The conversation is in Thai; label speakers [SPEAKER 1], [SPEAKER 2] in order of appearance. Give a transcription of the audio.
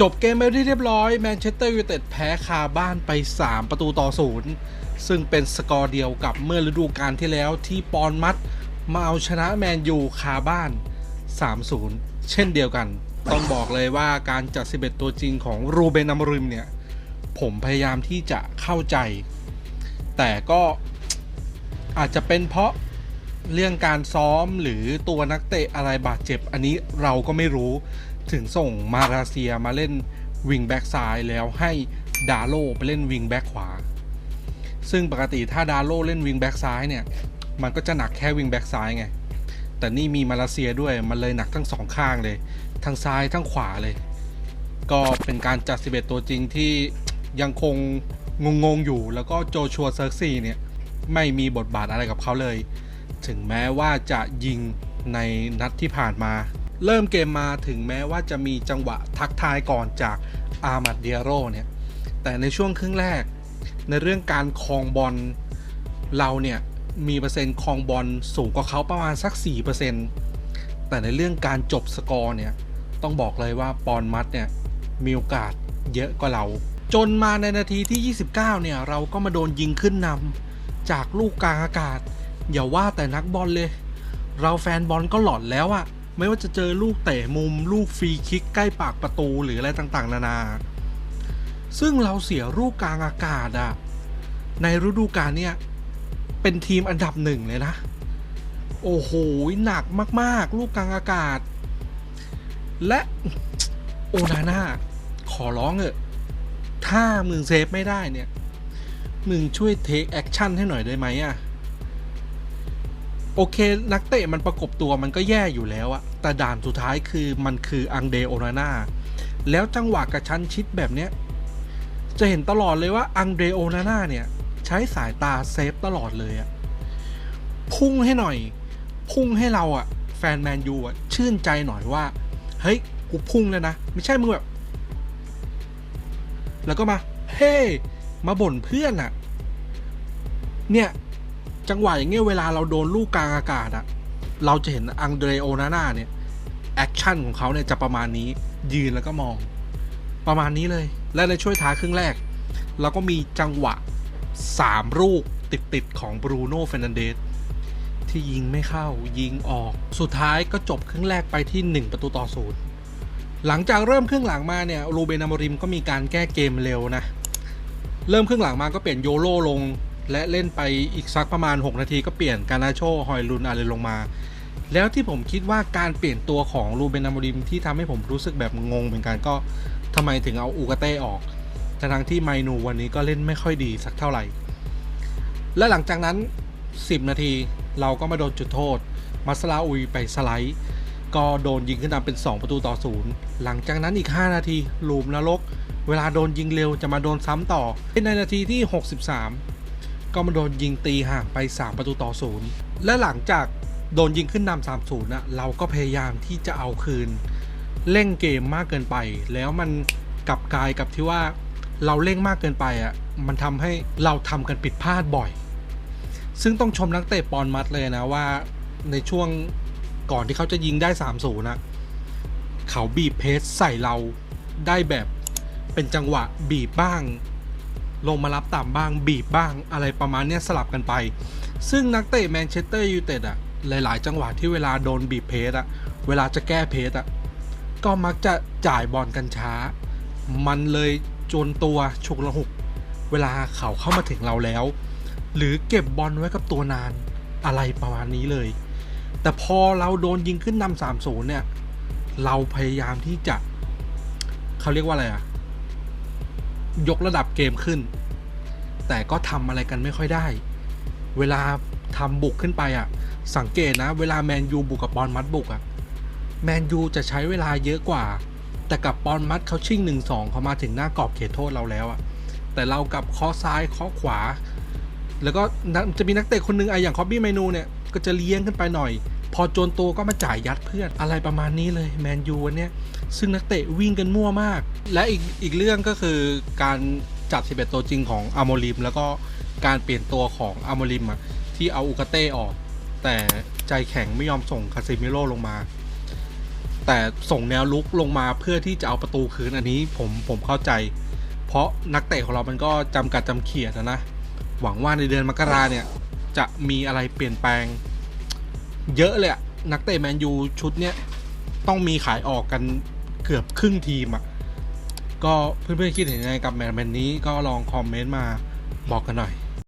[SPEAKER 1] จบเกมไปที่เรียบร้อยแมนเชสเตอร์ยูไนเต็ดแพ้คาบ้านไป 3 ประตูต่อศูนย์ซึ่งเป็นสกอร์เดียวกับเมื่อฤดูกาลที่แล้วที่ปอนมัดมาเอาชนะแมนยูคาบ้าน 3-0 เช่นเดียวกัน ต้องบอกเลยว่าการจัด 11 ตัวจริงของรูเบนอมริมเนี่ย ผมพยายามที่จะเข้าใจ แต่ก็อาจจะเป็นเพราะเรื่องการซ้อมหรือตัวนักเตะอะไรบาดเจ็บ อันนี้เราก็ไม่รู้ ถึงส่งมาราเซียมาเล่นวิงแบ็กซ้ายแล้วให้ดาโลไปเล่นวิงแบ็กขวา ซึ่งปกติถ้าดาโลเล่นวิงแบ็กซ้ายเนี่ย มันก็จะหนักแค่วิงแบ็กซ้ายไง แต่นี่มีมาเลเซียด้วย มันเลยหนักทั้งสองข้างเลย ทั้งซ้ายทั้งขวาเลย ก็เป็นการจัด 11 ตัวจริงที่ยังคงงงๆอยู่ แล้วก็โจชัวเซิร์ซีเนี่ยไม่มีบทบาทอะไรกับเขาเลย ถึงแม้ว่าจะยิงในนัดที่ผ่านมา เริ่มเกมมาถึงแม้ว่าจะมีจังหวะทักทายก่อนจากอามัดเดียโรเนี่ยแต่ในช่วงครึ่งแรก ในเรื่องการครองบอลเราเนี่ย มีเปอร์เซ็นต์ครองบอลสูงกว่าเขาประมาณสัก 4%แต่ในเรื่องการจบสกอร์เนี่ย ต้องบอกเลยว่าปอนมัดเนี่ย มีโอกาสเยอะกว่าเรา จนมาในนาทีที่ 29 เนี่ย เราก็มาโดนยิงขึ้นนำจากลูกกลางอากาศ อย่าว่าแต่นักบอลเลย เราแฟนบอลก็หลอนแล้วอะ ไม่ว่าจะเจอลูกเตะมุม ลูกฟรีคิกใกล้ปากประตูหรืออะไรต่างๆ นานา ซึ่งเราเสียลูกกลางอากาศอะในฤดูกาลเนี่ยเป็นทีมอันดับหนึ่งเลยนะ โอ้โห หนักมากๆ ลูกกลางอากาศ และโอนาน่าขอร้องเถอะถ้ามึงเซฟไม่ได้เนี่ย มึงช่วยเทคแอคชั่นให้หน่อยได้ไหมอะ โอเค นักเตะมันประกบตัวมันก็แย่อยู่แล้วอะแต่ด่านสุดท้ายคือมันคืออังเดโอนาน่าแล้วจังหวะกระชั้นชิดแบบเนี้ย จะเห็นตลอดเลยว่าอังเดโอนาน่าเนี่ย ใช้สายตาเซฟตลอดเลยอะพุ่งให้หน่อย พุ่งให้เราอะแฟนแมนยูอะชื่นใจหน่อยว่า เฮ้ย กูพุ่งแล้วนะ ไม่ใช่มึงแบบ แล้วก็มา เฮ้มาบ่นเพื่อนอะเนี่ย จังหวะอย่างเงี้ยเวลาเราโดนลูกกลางอากาศอะเราจะเห็นอังเดรโอนาน่าเนี่ยแอคชั่นของเขาเนี่ยจะประมาณนี้ยืนแล้วก็มอง ประมาณนี้เลย และในช่วยท้าครึ่งแรก เราก็มีจังหวะ 3 ลูกติด ๆ ของบรูโน่เฟรนันเดสที่ยิงไม่เข้ายิงออกสุดท้ายก็จบครึ่งแรกไปที่ 1 ประตูต่อศูนย์หลังจากเริ่มครึ่งหลังมาเนี่ยรูเบนอมริมก็มีการแก้เกมเร็วนะ เริ่มครึ่งหลังมาก็เปลี่ยนโยโรลง และเล่นไปอีกสักประมาณ 6 นาทีก็เปลี่ยนการนาโชฮอยลุนอะไรลงมา แล้วที่ผมคิดว่าการเปลี่ยนตัวของรูเบนอมริมที่ทำให้ผมรู้สึกแบบงงเหมือนกันก็ทำไมถึงเอาอูกาเต้ออกทั้งที่ไมนูวันนี้ก็เล่นไม่ค่อยดีสักเท่าไหร่ และหลังจากนั้น 10 นาทีเราก็มาโดนจุดโทษมัสลาอุยไปสไลด์ ก็โดนยิงขึ้นนำเป็น 2 ประตูต่อศูนย์หลังจากนั้นอีก 5 นาทีลูมนรก เวลาโดนยิงเร็วจะมาโดนซ้ำต่อในนาทีที่ 63 ก็มาโดนยิงตีห่างไป 3 ประตูต่อศูนย์และหลังจากโดนยิงขึ้นนำ3 0นะเราก็พยายามที่จะเอาคืน เร่งเกมมากเกินไป แล้วมันกลับกลายกับที่ว่าเราเร่งมากเกินไปอะมันทำให้เราทำกันผิดพลาดบ่อย ซึ่งต้องชมนักเตะปอนมัดเลยนะว่าในช่วงก่อนที่เขาจะยิงได้3 0นะเขาบีบเพสใส่เราได้แบบเป็นจังหวะบีบบ้าง ลงมารับต่ำบ้างบีบบ้างอะไรประมาณเนี้ยสลับกันไป ซึ่งนักเตะแมนเชสเตอร์ยูไนเต็ดอะหลาย ๆ จังหวะที่เวลาโดนบีบเพสอะเวลาจะแก้เพสอะก็มักจะจ่ายบอลกันช้า มันเลยจนตัวฉุกละหุก เวลาเขาเข้ามาถึงเราแล้ว หรือเก็บบอลไว้กับตัวนานอะไรประมาณนี้เลย แต่พอเราโดนยิงขึ้นนำสามศูนย์เนี่ย เราพยายามที่จะ เขาเรียกว่าอะไรอะยกระดับเกมขึ้น แต่ก็ทำอะไรกันไม่ค่อยได้ เวลาทำบุกขึ้นไปอะสังเกตนะ เวลาแมนยูบุกกับบอลมัดบุกอะแมนยูจะใช้เวลาเยอะกว่า แต่กับปอนมัดเขาชิ่งหนึ่งสองเขามาถึงหน้ากรอบเขตโทษเราแล้วอะแต่เรากับข้อซ้ายข้อขวา แล้วก็จะมีนักเตะคนหนึงไออย่างคอบบี้ไมนูเนี่ยก็จะเลี้ยงขึ้นไปหน่อย พอโจนตัวก็มาจ่ายยัดเพื่อนอะไรประมาณนี้เลยแมนยูวันเนี้ยซึ่งนักเตะวิ่งกันมั่วมาก และอีกอีกเรื่องก็คือการจัด11 ตัวจริงของอาโมลิม แล้วก็การเปลี่ยนตัวของอาโมลิมอะที่เอาอูกาเต้ออก แต่ใจแข็งไม่ยอมส่งคาซิมิโร่ลงมา แต่ส่งแนวลุกลงมาเพื่อที่จะเอาประตูคืนอันนี้ผมผมเข้าใจ เพราะนักเตะของเรามันก็จำกัดจำเขียดนะ หวังว่าในเดือนมกราเนี่ยจะมีอะไรเปลี่ยนแปลง เยอะเลยนักเตะแมนยูชุดเนี้ยต้องมีขายออกกันเกือบครึ่งทีมอะ ก็เพื่อนๆคิดเห็นยังไงกับแมตช์นี้ก็ลองคอมเมนต์มาบอกกันหน่อย